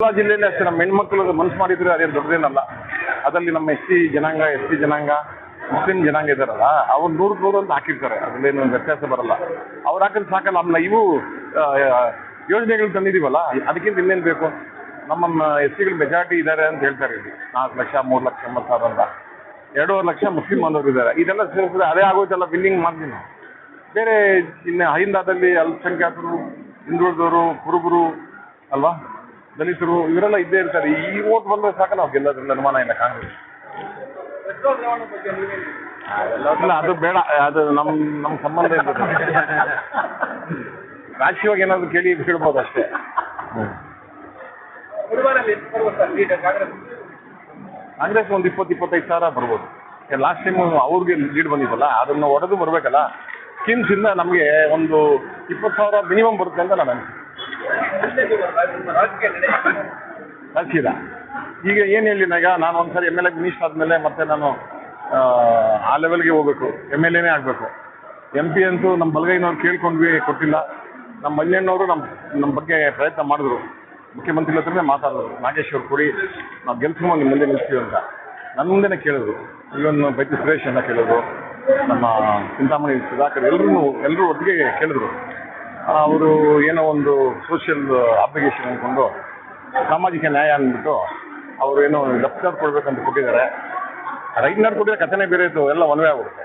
ಕೋಲಾರ ಜಿಲ್ಲೆಯಲ್ಲಿ ಅಷ್ಟೇ, ನಮ್ಮ ಹೆಣ್ಮಕ್ಳು ಮನಸ್ಸು ಮಾಡಿದ್ರೆ ಅದೇನು ದೊಡ್ಡದೇನಲ್ಲ. ಅದರಲ್ಲಿ ನಮ್ಮ ಎಸ್ ಸಿ ಜನಾಂಗ, ಎಸ್ ಟಿ ಜನಾಂಗ, ಮುಸ್ಲಿಂ ಜನಾಂಗ ಇದಾರಲ್ಲ, ಅವ್ರು ನೂರು ನೂರು ಅಂತ ಹಾಕಿರ್ತಾರೆ. ಅದರಲ್ಲೇನು ವ್ಯತ್ಯಾಸ ಬರಲ್ಲ. ಅವ್ರು ಹಾಕಿದ್ರೆ ಸಾಕಲ್ಲ ಆಮೇಲೆ ಇವು ಯೋಜನೆಗಳು ತಂದಿದ್ದೀವಲ್ಲ ಅದಕ್ಕಿಂತ ಇನ್ನೇನು ಬೇಕು? ನಮ್ಮ ಎಸ್ ಸಿಗಳು ಮೆಜಾರಿಟಿ ಇದ್ದಾರೆ ಅಂತ ಹೇಳ್ತಾರೆ ಇಲ್ಲಿ. ನಾಲ್ಕು ಲಕ್ಷ, ಮೂರು ಲಕ್ಷ, ಎಂಬತ್ತು ಸಾವಿರ ಅಂತ. ಎರಡೂವರೆ ಲಕ್ಷ ಮುಸ್ಲಿಂ ಬಾಂಧವರು ಇದ್ದಾರೆ ಇದೆಲ್ಲ ಸೇರಿಸಿದ್ರೆ ಅದೇ ಆಗೋಯ್ತಲ್ಲ ಬಿಲ್ಲಿಂಗ್ ಮಾಡ್ತೀವಿ ನಾವು ಬೇರೆ ಇನ್ನು ಹೈಂದಾದಲ್ಲಿ ಅಲ್ಪಸಂಖ್ಯಾತರು, ಹಿಂದುಳಿದವರು, ಕುರುಬರು, ಅಲ್ವಾ? ದಲಿತರು, ಇವರೆಲ್ಲ ಇದ್ದೇ ಇರ್ತಾರೆ. ಈ ಓಟ್ ಬಂದ್ರೆ ಸಾಕ ನಾವು ಗೆಲ್ಲೋದ್ರಲ್ಲಿ ಅನುಮಾನ ಇಲ್ಲ ಕಾಂಗ್ರೆಸ್ ಇಲ್ಲ, ಅದು ಬೇಡ. ಅದು ನಮ್ ನಮ್ ಸಂಬಂಧ ಇರ್ತದೆ ರಾಜಕೀಯವಾಗಿ ಏನಾದ್ರು ಕೇಳಿ ಹೇಳ್ಬೋದು ಅಷ್ಟೇ. ಕಾಂಗ್ರೆಸ್ ಒಂದು ಇಪ್ಪತ್ತು, ಇಪ್ಪತ್ತೈದು ಸಾವಿರ ಬರ್ಬೋದು. ಲಾಸ್ಟ್ ಟೈಮ್ ಅವ್ರಿಗೆ ಲೀಡ್ ಬಂದಿದ್ದಲ್ಲ ಅದನ್ನ ಹೊಡೆದು ಬರಬೇಕಲ್ಲ? ಸ್ಕೀಮ್ಸ್ ಇಂದ ನಮಗೆ ಒಂದು ಇಪ್ಪತ್ತು ಸಾವಿರ ಮಿನಿಮಮ್ ಬರುತ್ತೆ ಅಂತ ನಾನು ರಾಜಕೀಯ ಈಗ ಏನು ಹೇಳಿ ಈಗ ನಾನು ಒಂದ್ಸರಿ ಎಂ ಎಲ್ ಎ ಮಿನಿಸ್ಟರ್ ಆದಮೇಲೆ ಮತ್ತೆ ನಾನು ಆ, ಲೆವೆಲ್ ಲೆವೆಲ್ಗೆ ಹೋಗ್ಬೇಕು. ಎಂ ಎಲ್ ಎನೇ ಆಗಬೇಕು. ಎಂ ಪಿ ಅಂತೂ ನಮ್ಮ ಬಲಗೈನವ್ರು ಕೇಳ್ಕೊಂಡ್ವಿ ಕೊಟ್ಟಿಲ್ಲ. ನಮ್ಮ ಮಲ್ಯಣ್ಣವರು ನಮ್ಮ ನಮ್ಮ ಬಗ್ಗೆ ಪ್ರಯತ್ನ ಮಾಡಿದ್ರು. ಮುಖ್ಯಮಂತ್ರಿ ಹತ್ರನೇ ಮಾತಾಡಿದ್ರು. ನಾಗೇಶ್ವರ್ ಕೊಡಿ ನಾವು ಗೆಲ್ಸ್ಕೊಂಡು ನಿಮ್ಮ ಮುಂದೆ ನಿಲ್ಸ್ತೀವಿ ಅಂತ. ನನ್ನ ಮುಂದೆನೇ ಕೇಳಿದ್ರು. ಇವನ್ ಬೈತಿ ಸುರೇಶ್ ಅನ್ನ ಕೇಳಿದ್ರು. ನಮ್ಮ ಚಿಂತಾಮಣಿ ಸುಧಾಕರ್ ಎಲ್ಲರೂ ಎಲ್ಲರೂ ಒಟ್ಟಿಗೆ ಕೇಳಿದ್ರು. ಅವರು ಏನೋ ಒಂದು ಸೋಷಿಯಲ್ ಅಪ್ಲಿಕೇಶನ್ ಅಂದ್ಕೊಂಡು ಸಾಮಾಜಿಕ ನ್ಯಾಯ ಅಂದ್ಬಿಟ್ಟು ಅವರು ಏನೋ ಲೆಫ್ಟ್ ಕೊಡ್ಬೇಕಂತ ಕೊಟ್ಟಿದ್ದಾರೆ. ರೈಟ್ ಕೊಟ್ಟಿದ್ರೆ ಕಥೆನೇ ಬೇರೆ ಇತ್ತು, ಎಲ್ಲ ಒನ್ವೇ ಆಗ್ಬಿಡುತ್ತೆ.